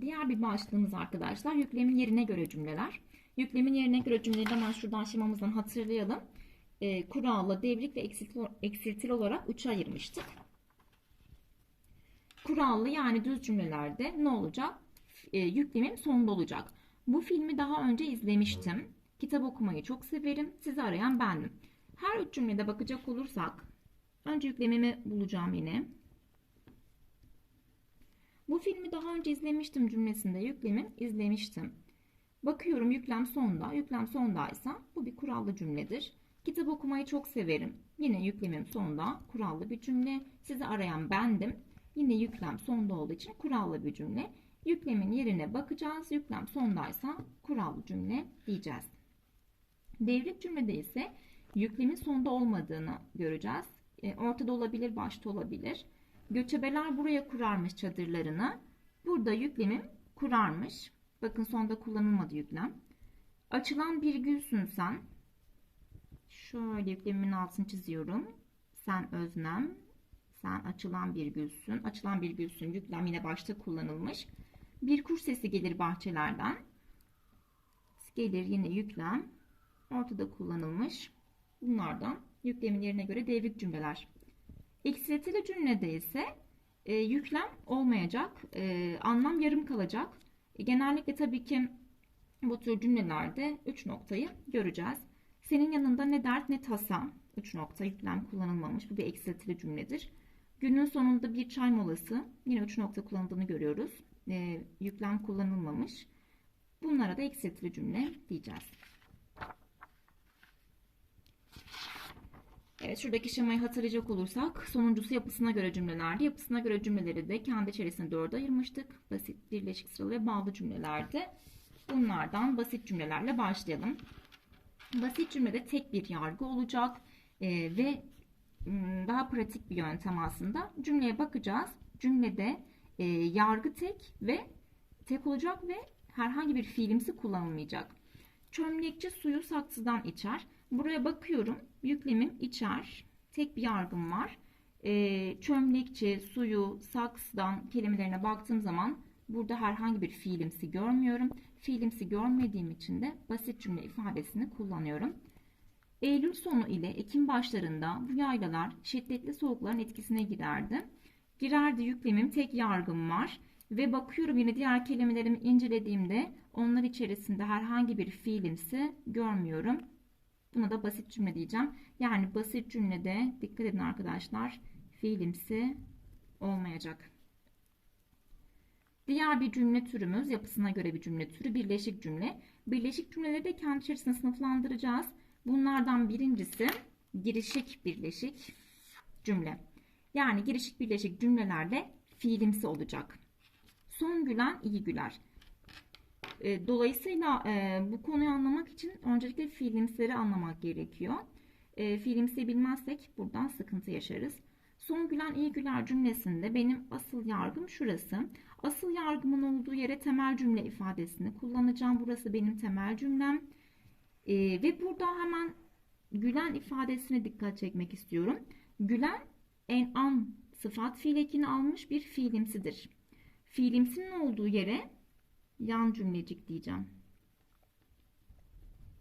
Diğer bir başlığımız arkadaşlar yüklemin yerine göre cümleler. Yüklemin yerine göre cümleleri hemen şuradan şemamızdan hatırlayalım. E, kurallı, devrik ve eksiltili, eksiltili olarak üçe ayırmıştık. Kurallı yani düz cümlelerde ne olacak? E, yüklemim sonunda olacak. Bu filmi daha önce izlemiştim. Kitap okumayı çok severim. Sizi arayan bendim. Her üç cümlede bakacak olursak önce yüklemimi bulacağım yine. Bu filmi daha önce izlemiştim cümlesinde yüklemim izlemiştim. Bakıyorum yüklem sonda. Yüklem sondaysa bu bir kurallı cümledir. Kitap okumayı çok severim. Yine yüklemim sonda kurallı bir cümle. Sizi arayan bendim. Yine yüklem sonda olduğu için kurallı bir cümle. Yüklemin yerine bakacağız. Yüklem sondaysa kurallı cümle diyeceğiz. Devrik cümlede ise yüklemin sonda olmadığını göreceğiz. E, ortada olabilir, başta olabilir. Göçebeler buraya kurarmış çadırlarını. Burada yüklemim kurarmış. Bakın sonda kullanılmadı yüklem. Açılan bir gülsün sen. Şöyle yüklemimin altını çiziyorum. Sen öznem. Sen açılan bir gülsün. Açılan bir gülsün. Yüklem yine başta kullanılmış. Bir kuş sesi gelir bahçelerden. Gelir yine yüklem. Ortada kullanılmış. Bunlardan yüklemin yerine göre devrik cümleler. Eksiltili cümlede ise e, yüklem olmayacak. E, anlam yarım kalacak. E, genellikle tabii ki bu tür cümlelerde 3 noktayı göreceğiz. Senin yanında ne dert ne tasa. 3 nokta yüklem kullanılmamış. Bu bir eksiltili cümledir. Günün sonunda bir çay molası. Yine 3 nokta kullanıldığını görüyoruz. E, yüklem kullanılmamış. Bunlara da eksiltili cümle diyeceğiz. Evet şuradaki şemayı hatırlayacak olursak sonuncusu yapısına göre cümlelerdi. Yapısına göre cümleleri de kendi içerisinde dörde ayırmıştık. Basit, birleşik sıralı ve bağlı cümlelerde. Bunlardan basit cümlelerle başlayalım. Basit cümlede tek bir yargı olacak ee, ve daha pratik bir yöntem aslında. Cümleye bakacağız. Cümlede e, yargı tek ve tek olacak ve herhangi bir fiilimsi kullanılmayacak. Çömlekçi suyu saksıdan içer. Buraya bakıyorum. Yüklemim içer. Tek bir yargım var. E, çömlekçi, suyu, saksıdan kelimelerine baktığım zaman burada herhangi bir fiilimsi görmüyorum. Fiilimsi görmediğim için de basit cümle ifadesini kullanıyorum. Eylül sonu ile Ekim başlarında bu yaylalar şiddetli soğukların etkisine girerdi. Girerdi yüklemim tek yargım var. Ve bakıyorum yine diğer kelimelerimi incelediğimde onlar içerisinde herhangi bir fiilimsi görmüyorum. Buna da basit cümle diyeceğim. Yani basit cümlede dikkat edin arkadaşlar fiilimsi olmayacak. Diğer bir cümle türümüz yapısına göre bir cümle türü birleşik cümle. Birleşik cümleleri de kendi içerisinde sınıflandıracağız. Bunlardan birincisi girişik birleşik cümle. Yani girişik birleşik cümlelerde fiilimsi olacak. Son gülen iyi güler. E, dolayısıyla e, bu konuyu anlamak için öncelikle fiilimsleri anlamak gerekiyor. E, bilmezsek buradan sıkıntı yaşarız. Son gülen iyi güler cümlesinde benim asıl yargım şurası. Asıl yargımın olduğu yere temel cümle ifadesini kullanacağım. Burası benim temel cümlem. E, ve burada hemen gülen ifadesine dikkat çekmek istiyorum. Gülen en an sıfat fiil ekini almış bir fiilimsidir. Fiilimsinin olduğu yere yan cümlecik diyeceğim.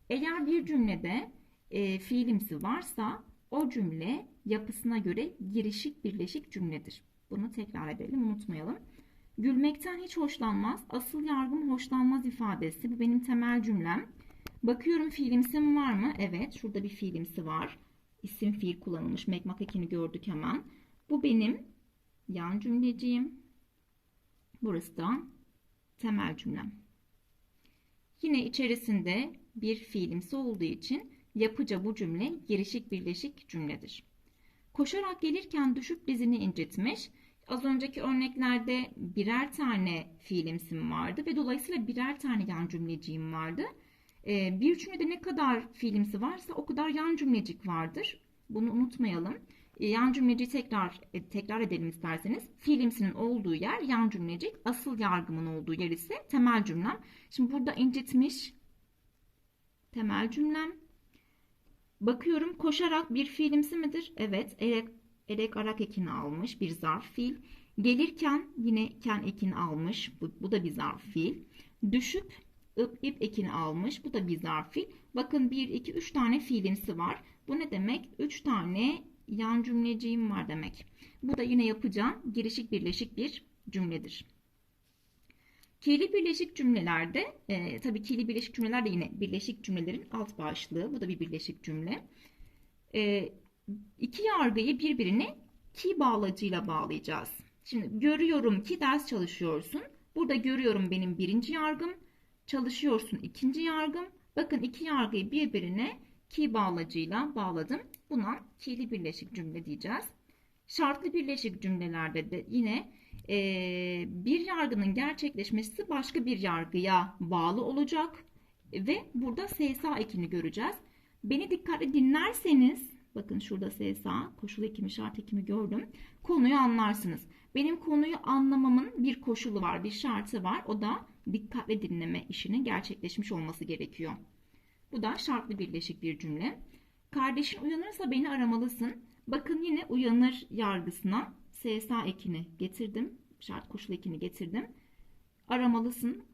Eğer bir cümlede e, fiilimsi varsa o cümle yapısına göre girişik birleşik cümledir. Bunu tekrar edelim unutmayalım. Gülmekten hiç hoşlanmaz. Asıl yargım hoşlanmaz ifadesi. Bu benim temel cümlem. Bakıyorum fiilimsi mi var mı? Evet. Şurada bir fiilimsi var. İsim fiil kullanılmış. Mekmak ekini gördük hemen. Bu benim yan cümleciğim. Burası da temel cümlem. Yine içerisinde bir fiilimsi olduğu için yapıca bu cümle girişik birleşik cümledir. Koşarak gelirken düşüp dizini incitmiş. Az önceki örneklerde birer tane fiilimsim vardı ve dolayısıyla birer tane yan cümleciğim vardı. Ee, bir cümlede ne kadar fiilimsi varsa o kadar yan cümlecik vardır. Bunu unutmayalım. Yan cümleci tekrar e, tekrar edelim isterseniz. Fiilimsinin olduğu yer yan cümlecik. Asıl yargımın olduğu yer ise temel cümlem. Şimdi burada incitmiş temel cümlem. Bakıyorum koşarak bir fiilimsi midir? Evet. Erek, erek arak ekini almış bir zarf fiil. Gelirken yine ken ekini almış. Bu, bu da bir zarf fiil. Düşüp ıp ip ekini almış. Bu da bir zarf fiil. Bakın 1, 2, 3 tane fiilimsi var. Bu ne demek? 3 tane yan cümleciğim var demek. Bu da yine yapacağım girişik birleşik bir cümledir. Ki'li birleşik cümlelerde, e, tabii ki'li birleşik cümleler de yine birleşik cümlelerin alt başlığı. Bu da bir birleşik cümle. E, iki yargıyı birbirine ki bağlacıyla bağlayacağız. Şimdi görüyorum ki ders çalışıyorsun. Burada görüyorum benim birinci yargım. Çalışıyorsun ikinci yargım. Bakın iki yargıyı birbirine ki bağlacıyla bağladım. Buna ki'li birleşik cümle diyeceğiz. Şartlı birleşik cümlelerde de yine e, bir yargının gerçekleşmesi başka bir yargıya bağlı olacak ve burada SSA ekini göreceğiz. Beni dikkatli dinlerseniz bakın şurada SSA koşul ekimi şart ekimi gördüm. Konuyu anlarsınız. Benim konuyu anlamamın bir koşulu var, bir şartı var. O da dikkatli dinleme işinin gerçekleşmiş olması gerekiyor. Bu da şartlı birleşik bir cümle. Kardeşin uyanırsa beni aramalısın. Bakın yine uyanır yargısına SSA ekini getirdim. Şart koşul ekini getirdim. Aramalısın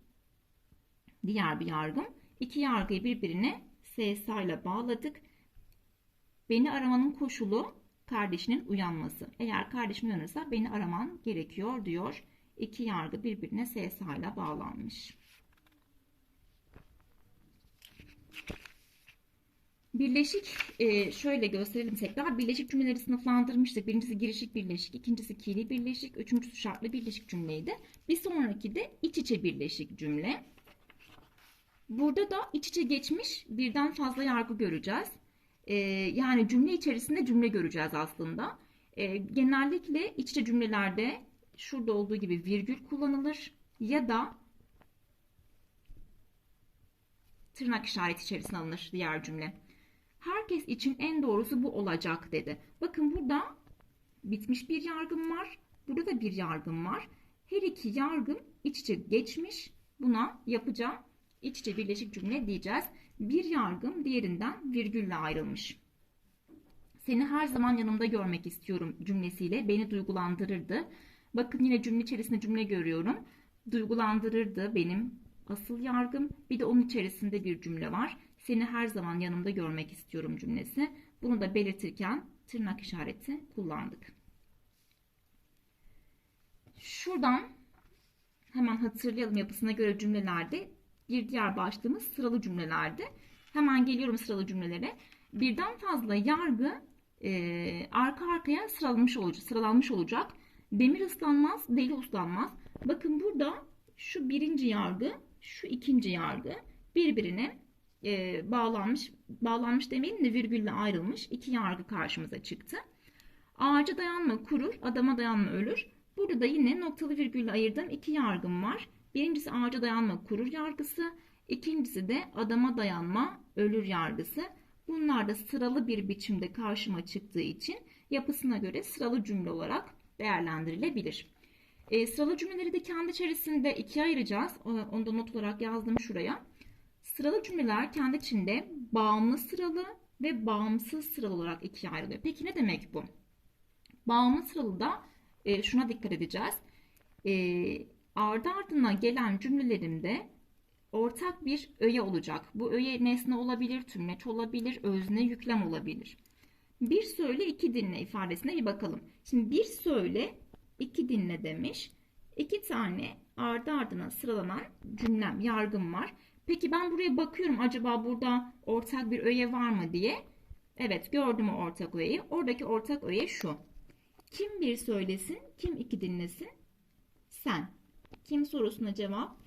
diğer bir yargım. İki yargıyı birbirine SSA ile bağladık. Beni aramanın koşulu kardeşinin uyanması. Eğer kardeşim uyanırsa beni araman gerekiyor diyor. İki yargı birbirine SSA ile bağlanmış. Birleşik e, şöyle gösterelim tekrar. Birleşik cümleleri sınıflandırmıştık. Birincisi girişik birleşik, ikincisi ki'li birleşik, üçüncüsü şartlı birleşik cümleydi. Bir sonraki de iç içe birleşik cümle. Burada da iç içe geçmiş birden fazla yargı göreceğiz. E, yani cümle içerisinde cümle göreceğiz aslında. E, genellikle iç içe cümlelerde şurada olduğu gibi virgül kullanılır ya da tırnak işareti içerisine alınır diğer cümle. Herkes için en doğrusu bu olacak dedi. Bakın burada bitmiş bir yargım var. Burada da bir yargım var. Her iki yargım iç içe geçmiş. Buna yapacağım iç içe birleşik cümle diyeceğiz. Bir yargım diğerinden virgülle ayrılmış. Seni her zaman yanımda görmek istiyorum cümlesiyle beni duygulandırırdı. Bakın yine cümle içerisinde cümle görüyorum. Duygulandırırdı benim asıl yargım. Bir de onun içerisinde bir cümle var. Seni her zaman yanımda görmek istiyorum cümlesi. Bunu da belirtirken tırnak işareti kullandık. Şuradan hemen hatırlayalım yapısına göre cümlelerde bir diğer başlığımız sıralı cümlelerde. Hemen geliyorum sıralı cümlelere. Birden fazla yargı e, arka arkaya sıralanmış olacak. Sıralanmış olacak. Demir ıslanmaz, deli uslanmaz. Bakın burada şu birinci yargı, şu ikinci yargı birbirine e, bağlanmış, bağlanmış demeyelim de virgülle ayrılmış iki yargı karşımıza çıktı. Ağaca dayanma kurur, adama dayanma ölür. Burada da yine noktalı virgülle ayırdığım iki yargım var. Birincisi ağaca dayanma kurur yargısı, ikincisi de adama dayanma ölür yargısı. Bunlar da sıralı bir biçimde karşıma çıktığı için yapısına göre sıralı cümle olarak değerlendirilebilir. E, sıralı cümleleri de kendi içerisinde ikiye ayıracağız. Onu da not olarak yazdım şuraya. Sıralı cümleler kendi içinde bağımlı sıralı ve bağımsız sıralı olarak ikiye ayrılıyor. Peki ne demek bu? Bağımlı sıralıda e, şuna dikkat edeceğiz. E, ardı ardına gelen cümlelerimde ortak bir öğe olacak. Bu öğe nesne olabilir, tümleç olabilir, özne, yüklem olabilir. Bir söyle iki dinle ifadesine bir bakalım. Şimdi bir söyle iki dinle demiş. İki tane ardı ardına sıralanan cümlem, yargım var. Peki ben buraya bakıyorum acaba burada ortak bir öğe var mı diye. Evet gördüm o ortak öğeyi. Oradaki ortak öğe şu. Kim bir söylesin, kim iki dinlesin? Sen. Kim sorusuna cevap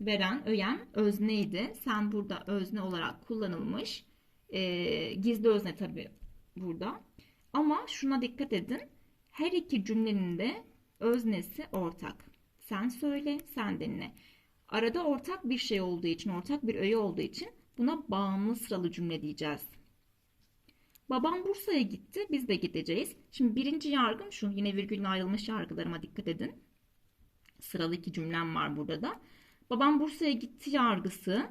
veren öğem özneydi. Sen burada özne olarak kullanılmış. E, gizli özne tabi burada. Ama şuna dikkat edin. Her iki cümlenin de öznesi ortak. Sen söyle, sen dinle. Arada ortak bir şey olduğu için, ortak bir öğe olduğu için buna bağımlı sıralı cümle diyeceğiz. Babam Bursa'ya gitti, biz de gideceğiz. Şimdi birinci yargım şu, yine virgülle ayrılmış yargılarıma dikkat edin. Sıralı iki cümlem var burada da. Babam Bursa'ya gitti yargısı,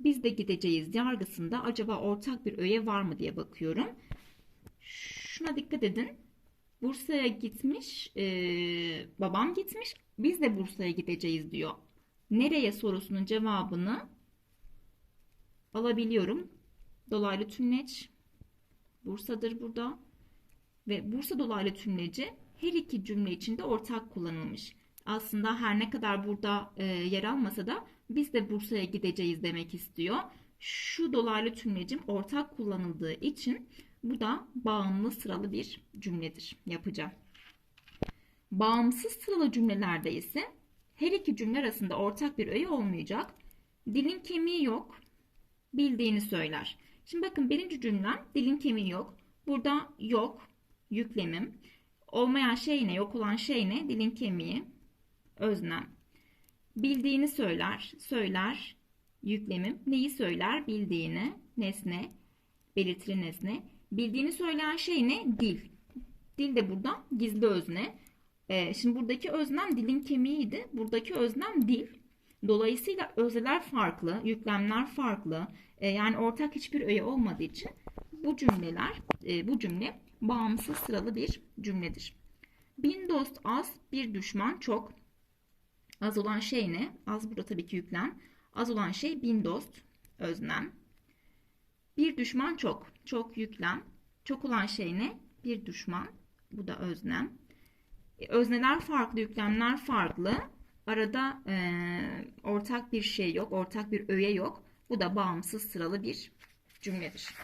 biz de gideceğiz yargısında acaba ortak bir öğe var mı diye bakıyorum. Şuna dikkat edin. Bursa'ya gitmiş, e, babam gitmiş, biz de Bursa'ya gideceğiz diyor. Nereye sorusunun cevabını alabiliyorum. Dolaylı tümleç Bursa'dır burada. Ve Bursa dolaylı tümleci her iki cümle içinde ortak kullanılmış. Aslında her ne kadar burada e, yer almasa da biz de Bursa'ya gideceğiz demek istiyor. Şu dolaylı tümlecim ortak kullanıldığı için bu da bağımlı sıralı bir cümledir. Yapacağım. Bağımsız sıralı cümlelerde ise her iki cümle arasında ortak bir öğe olmayacak. Dilin kemiği yok. Bildiğini söyler. Şimdi bakın birinci cümlem dilin kemiği yok. Burada yok yüklemim. Olmayan şey ne? Yok olan şey ne? Dilin kemiği. Öznem. Bildiğini söyler. Söyler. Yüklemim. Neyi söyler? Bildiğini. Nesne. Belirtili nesne. Bildiğini söyleyen şey ne? Dil. Dil de burada gizli özne. Ee, şimdi buradaki öznem dilin kemiğiydi. Buradaki öznem dil. Dolayısıyla özneler farklı, yüklemler farklı. Ee, yani ortak hiçbir öğe olmadığı için bu cümleler, e, bu cümle bağımsız sıralı bir cümledir. Bin dost az, bir düşman çok. Az olan şey ne? Az burada tabii ki yüklem. Az olan şey bin dost, öznem. Bir düşman çok. Çok yüklem. Çok olan şey ne? Bir düşman. Bu da öznem. E, Özneler farklı, yüklemler farklı. Arada e, ortak bir şey yok, ortak bir öğe yok. Bu da bağımsız sıralı bir cümledir.